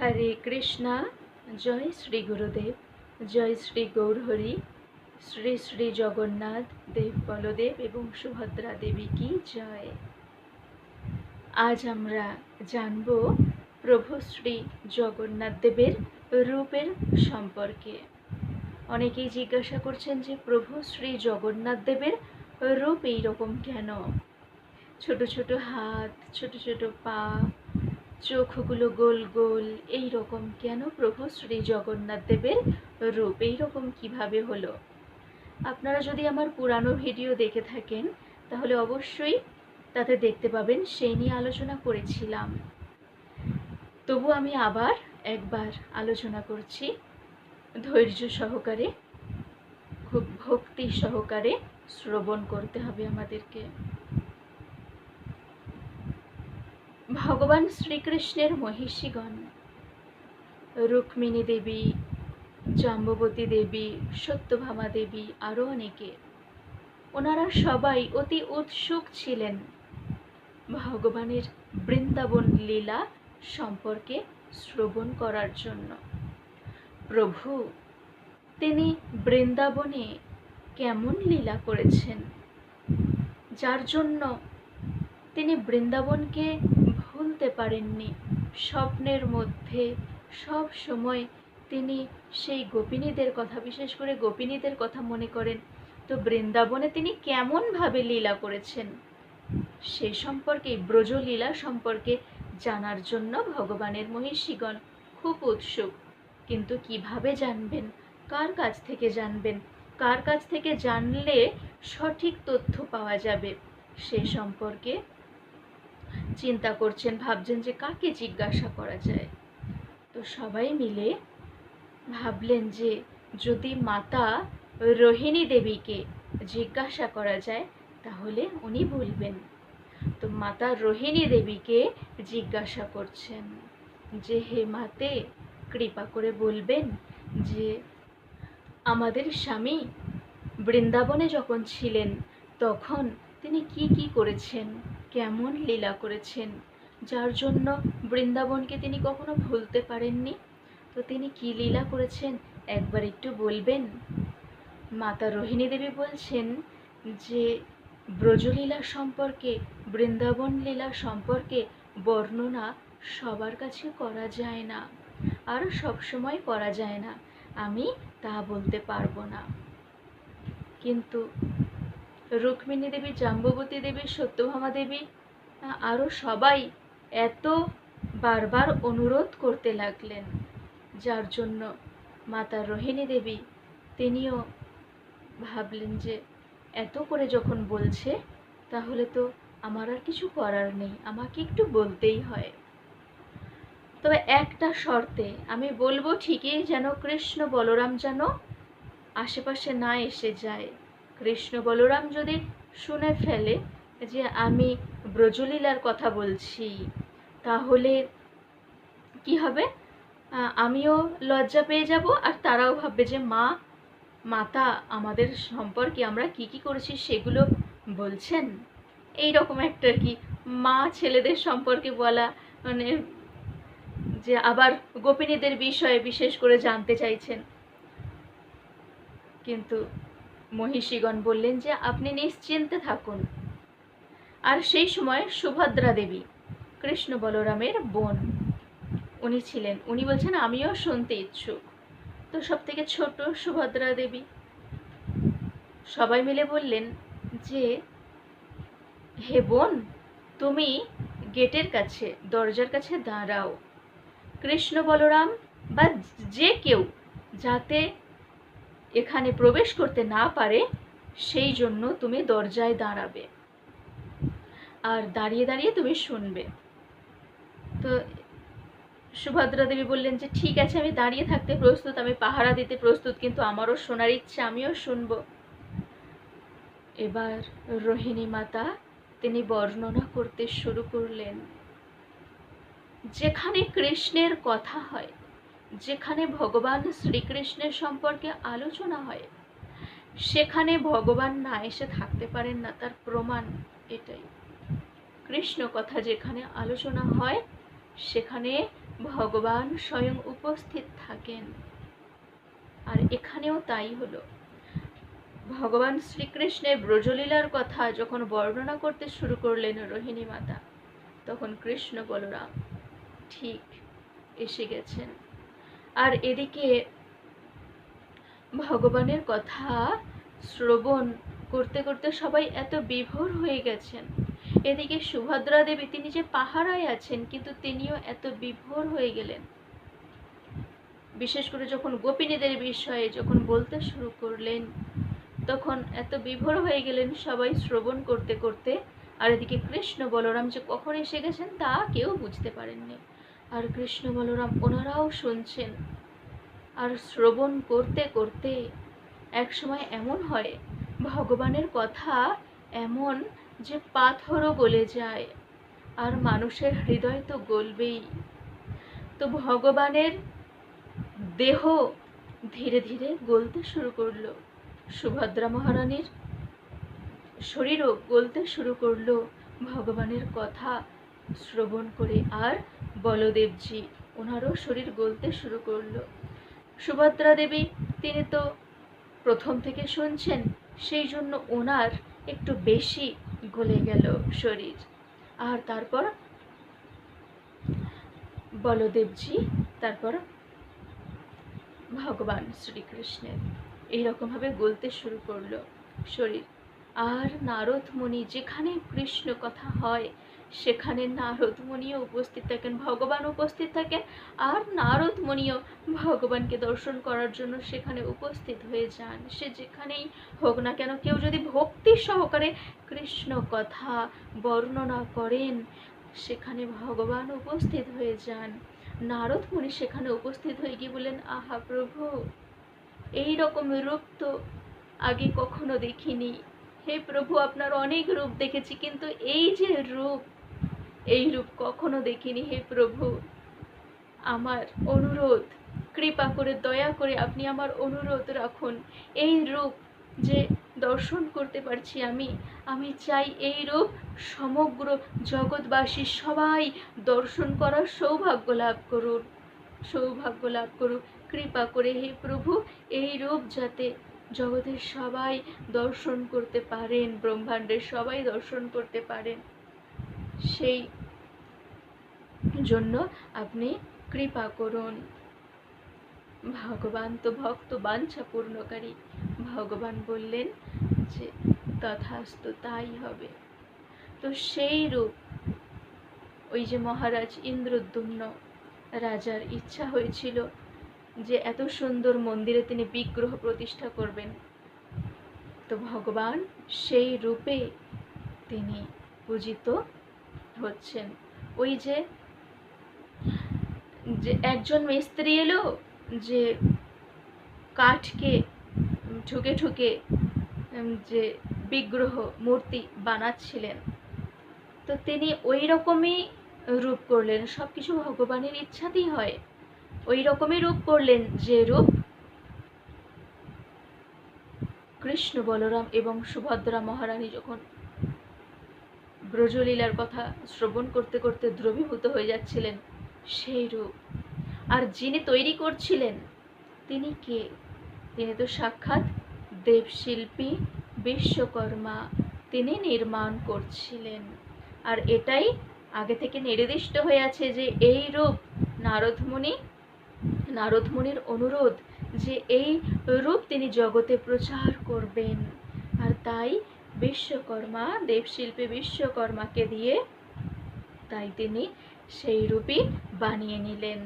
হরে কৃষ্ণা, জয় শ্রী গুরুদেব, জয় শ্রী গৌরহরি, শ্রী শ্রী জগন্নাথ দেব বলদেব এবং সুভদ্রা দেবী কি জয়। আজ আমরা জানব প্রভু শ্রী জগন্নাথ দেবের রূপের সম্পর্কে। অনেকেই জিজ্ঞাসা করছেন যে প্রভু শ্রী জগন্নাথ দেবের রূপ এইরকম কেন? ছোট ছোট হাত, ছোট ছোট পা চোখগুলো গোল গোল এই রকম কেন প্রভু শ্রী জগন্নাথ দেবের রূপ? এই রকম কীভাবে হলো? আপনারা যদি আমার পুরানো ভিডিও দেখে থাকেন, তাহলে অবশ্যই তাতে দেখতে পাবেন, সেই নিয়ে আলোচনা করেছিলাম। তবু আমি আবার একবার আলোচনা করছি। ধৈর্য সহকারে, খুব ভক্তি সহকারে শ্রবণ করতে হবে আমাদেরকে। ভগবান শ্রীকৃষ্ণের মহিষীগণ, রুক্মিণী দেবী, জাম্ববতী দেবী, সত্যভামা দেবী আরও অনেকে। ওনারা সবাই অতি উৎসুক ছিলেন ভগবানের বৃন্দাবন লীলা সম্পর্কে শ্রবণ করার জন্য। প্রভু, তিনি বৃন্দাবনে কেমন লীলা করেছেন? যার জন্য তিনি বৃন্দাবনকে ভুলতে পারেননি। স্বপ্নের মধ্যে সব সময় তিনি সেই গোপিনীদের কথা, বিশেষ করে গোপিনীদের কথা মনে করেন। তো বৃন্দাবনে তিনি কেমনভাবে লীলা করেছেন? সে সম্পর্কে, ব্রজলীলা সম্পর্কে জানার জন্য ভগবানের মহিষীগণ খুব উৎসুক। কিন্তু কীভাবে জানবেন? কার কাছ থেকে জানবেন? কার কাছ থেকে জানলে সঠিক তথ্য পাওয়া যাবে? সে সম্পর্কে চিন্তা করছেন, ভাবছেন যে কাকে জিজ্ঞাসা করা যায়। তো সবাই মিলে ভাবলেন যে যদি মাতা রোহিণী দেবীকে জিজ্ঞাসা করা যায়, তাহলে উনি বলবেন তো মাতা রোহিণী দেবীকে জিজ্ঞাসা করছেন যে, হে মাতে, কৃপা করে বলবেন যে, আমাদের স্বামী বৃন্দাবনে যখন ছিলেন, তখন তিনি কি কি করেছেন? কেমন লীলা করেছেন? যার জন্য বৃন্দাবনকে তিনি কখনো ভুলতে পারেননি? তো তিনি কি লীলা করেছেন? একবার একটু বলবেন? মাতা রোহিণী দেবী বলছেন যে, ব্রজলীলা সম্পর্কে, বৃন্দাবন লীলা সম্পর্কে বর্ণনা সবার কাছে করা যায় না। আর সবসময় করা যায় না। আমি তা বলতে পারব না। কিন্তু রুক্মিণী দেবী, জাম্ববতী দেবী, সত্যভামা দেবী আরও সবাই এত বারবার অনুরোধ করতে লাগলেন। যার জন্য মাতা রোহিণী দেবী তিনিও ভাবলেন যে, এত করে যখন বলছে, তাহলে তো আমার আর কিছু করার নেই, আমাকে একটু বলতেই হয়। তবে একটা শর্তে, আমি বলব ঠিকই যেন কৃষ্ণ বলরাম যেন আশেপাশে না এসে যায়। কৃষ্ণ বলরাম যদি শুনে ফেলে যে আমি ব্রজলীলার কথা বলছি, তাহলে কি হবে? আমিও লজ্জা পেয়ে যাব আর তারাও ভাববে যে, মা, মাতা, আমাদের সম্পর্কে আমরা কি কি করেছি সেগুলো বলছেন? এই রকম একটা কি মা ছেলেদের সম্পর্কে বলা মানে যে আবার গোপিনীদের বিষয়ে বিশেষ করে জানতে চাইছেন। কিন্তু মহিষীগণ বললেন যে, আপনি নিশ্চিন্তে থাকুন। আর সেই সময় সুভদ্রা দেবী, কৃষ্ণ বলরামের বোন, উনি ছিলেন। উনি বলছেন, আমিও শুনতে ইচ্ছুক। তো সব থেকে ছোট সুভদ্রা দেবী সবাই মিলে বললেন যে, হে বোন, তুমি গেটের কাছে, দরজার কাছে দাঁড়াও। কৃষ্ণ বলরাম বা যে কেউ যাতে এখানে প্রবেশ করতে না পারে, সেই জন্য তুমি দরজায় দাঁড়াবে। আর দাঁড়িয়ে দাঁড়িয়ে তুমি শুনবে। তো সুভদ্রা দেবী বললেন যে, ঠিক আছে, আমি দাঁড়িয়ে থাকতে প্রস্তুত, আমি পাহারা দিতে প্রস্তুত, কিন্তু আমারও শোনার ইচ্ছে, আমিও শুনব। এবার রোহিণী মাতা তিনি বর্ণনা করতে শুরু করলেন, যেখানে কৃষ্ণের কথা হয় যেখানে ভগবান শ্রীকৃষ্ণের সম্পর্কে আলোচনা হয়, সেখানে ভগবান না এসে থাকতে পারেন না, তার প্রমাণ এটাই। কৃষ্ণ কথা যেখানে আলোচনা হয়, সেখানে ভগবান স্বয়ং উপস্থিত থাকেন। আর এখানেও তাই হলো। ভগবান শ্রীকৃষ্ণের ব্রজলীলার কথা যখন বর্ণনা করতে শুরু করলেন রোহিণী মাতা, তখন কৃষ্ণ বলরাম, ঠিক, এসে গেছেন। আর এদিকে ভগবানের কথা শ্রবণ করতে করতে সবাই এত বিভোর হয়ে গেছেন। এদিকে সুভদ্রা দেবী তিনি যে পাহারায় আছেন, কিন্তু তিনিও এত বিভোর হয়ে গেলেন। বিশেষ করে যখন গোপিনীদের বিষয়ে যখন বলতে শুরু করলেন, তখন এত বিভোর হয়ে গেলেন সবাই শ্রবণ করতে করতে। আর এদিকে কৃষ্ণ বলরাম যে কখন এসে গেছেন তা কেউ বুঝতে পারেননি। আর কৃষ্ণ বলরাম ওনারাও শুনছেন। আর শ্রবণ করতে করতে এক সময় এমন হয়, ভগবানের কথা এমন যে পাথরও গলে যায় আর মানুষের হৃদয় তো গলবেই। তো ভগবানের দেহ ধীরে ধীরে গলতে শুরু করল। সুভদ্রা মহারানীর শরীরও গলতে শুরু করল ভগবানের কথা। শ্রবণ করে আর বলদেবজি ওনারও শরীর গলতে শুরু করল। সুভদ্রা দেবী, তিনি তো প্রথম থেকে শুনছেন, সেই জন্য ওনার একটু বেশি গলে গেল শরীর। আর তারপর বলদেবজি, তারপর ভগবান শ্রীকৃষ্ণের এইরকমভাবে গলতে শুরু করল শরীর। আর নারদ মুনি যেখানে কৃষ্ণ কথা হয় সেখানে নারদ মুনিও উপস্থিত থাকেন, ভগবান উপস্থিত থাকেন, আর নারদ মুনিও ভগবানকে দর্শন করার জন্য সেখানে উপস্থিত হয়ে যান। সে যেখানেই হোক না কেন, কেউ যদি ভক্তি সহকারে কৃষ্ণ কথা বর্ণনা করেন, সেখানে ভগবান উপস্থিত হয়ে যান। নারদ মুনি সেখানে উপস্থিত হয়ে গিয়ে বলেন আহা প্রভু, এই রকম রূপ তো আগে কখনো দেখিনি। হে প্রভু, আপনার অনেক রূপ দেখেছি, কিন্তু এই যে রূপ এই রূপ কখনো দেখিনি হে প্রভু। আমার অনুরোধ, কৃপা করে, দয়া করে আপনি আমার অনুরোধ রাখুন। এই রূপ যে দর্শন করতে পারছি আমি আমি চাই এই রূপ সমগ্র জগৎবাসী সবাই দর্শন করার সৌভাগ্য লাভ করুন। সৌভাগ্য লাভ করুক, কৃপা করে হে প্রভু, এই রূপ যাতে জগতের সবাই দর্শন করতে পারেন, ব্রহ্মাণ্ডের সবাই দর্শন করতে পারেন। সেই জন্য আপনি কৃপা করুন। ভগবান তো ভক্ত বাঞ্ছা পূর্ণকারী ভগবান বললেন যে, তথাস্তু তাই হবে। তো সেই রূপ ওই যে মহারাজ ইন্দ্রদ্যুম্ন রাজার ইচ্ছা হয়েছিল যে, এত সুন্দর মন্দিরে তিনি বিগ্রহ প্রতিষ্ঠা করবেন। তো ভগবান সেই রূপে তিনি পূজিত হচ্ছেন। ওই যে যে একজন মিস্ত্রি এলো যে কাঠকে, ঠুকে ঠুকে যে বিগ্রহ মূর্তি বানাচ্ছিলেন। তো তিনি ওই রকমই রূপ করলেন সব কিছু ভগবানের ইচ্ছাতেই হয়। ওই রকমই রূপ করলেন যে রূপ কৃষ্ণ বলরাম এবং সুভদ্রা মহারানী যখন ব্রজলীলার কথা শ্রবণ করতে করতে দ্রবীভূত হয়ে যাচ্ছিলেন সেই রূপ। আর যিনি তৈরি করছিলেন, তিনি কে? তিনি তো সাক্ষাৎ দেবশিল্পী বিশ্বকর্মা তিনি নির্মাণ করছিলেন। আর এটাই আগে থেকে নির্দিষ্ট হয়ে আছে যে এই রূপ নারদমণি নারদমণির অনুরোধ যে এই রূপ তিনি জগতে প্রচার করবেন। আর তাই বিশ্বকর্মা, দেবশিল্পী বিশ্বকর্মাকে দিয়ে তাই তিনি সেই রূপই বানিয়ে নিলেন।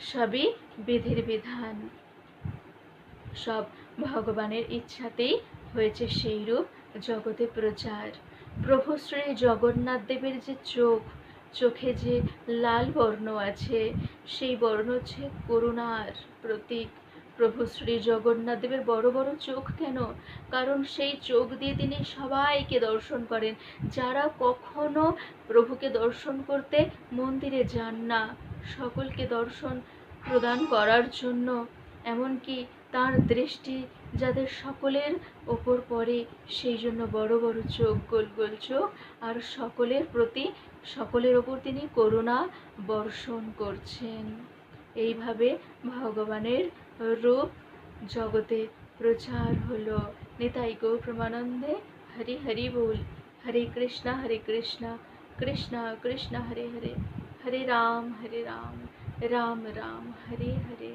সবই বিধির বিধান। সব ভগবানের ইচ্ছাতেই হয়েছে সেই রূপ জগতে প্রচার। প্রভু শ্রী জগন্নাথ দেবের যে চোখ, চোখে যে লাল বর্ণ আছে, সেই বর্ণ হচ্ছে করুণার প্রতীক। প্রভু শ্রী জগন্নাথদেবের বড় বড় চোখ কেন? কারণ সেই চোখ দিয়ে তিনি সবাইকে দর্শন করেন। যারা কখনো প্রভুকে দর্শন করতে মন্দিরে যান না, সকলকে দর্শন প্রদান করার জন্য। এমনকি তার দৃষ্টি যাদের সকলের ওপর পড়ে, সেই জন্য বড় বড় চোখ, গোল গোল চোখ, আর সকলের প্রতি, সকলের ওপর তিনি করুণা বর্ষণ করছেন। এইভাবে ভগবানের রূপ জগতে প্রচার হলো। নিতাই গো প্রমানন্দে হরি হরি বল। হরে কৃষ্ণ হরে কৃষ্ণ কৃষ্ণ কৃষ্ণ, হরে হরে। হরে রাম হরে রাম রাম রাম, হরে হরে।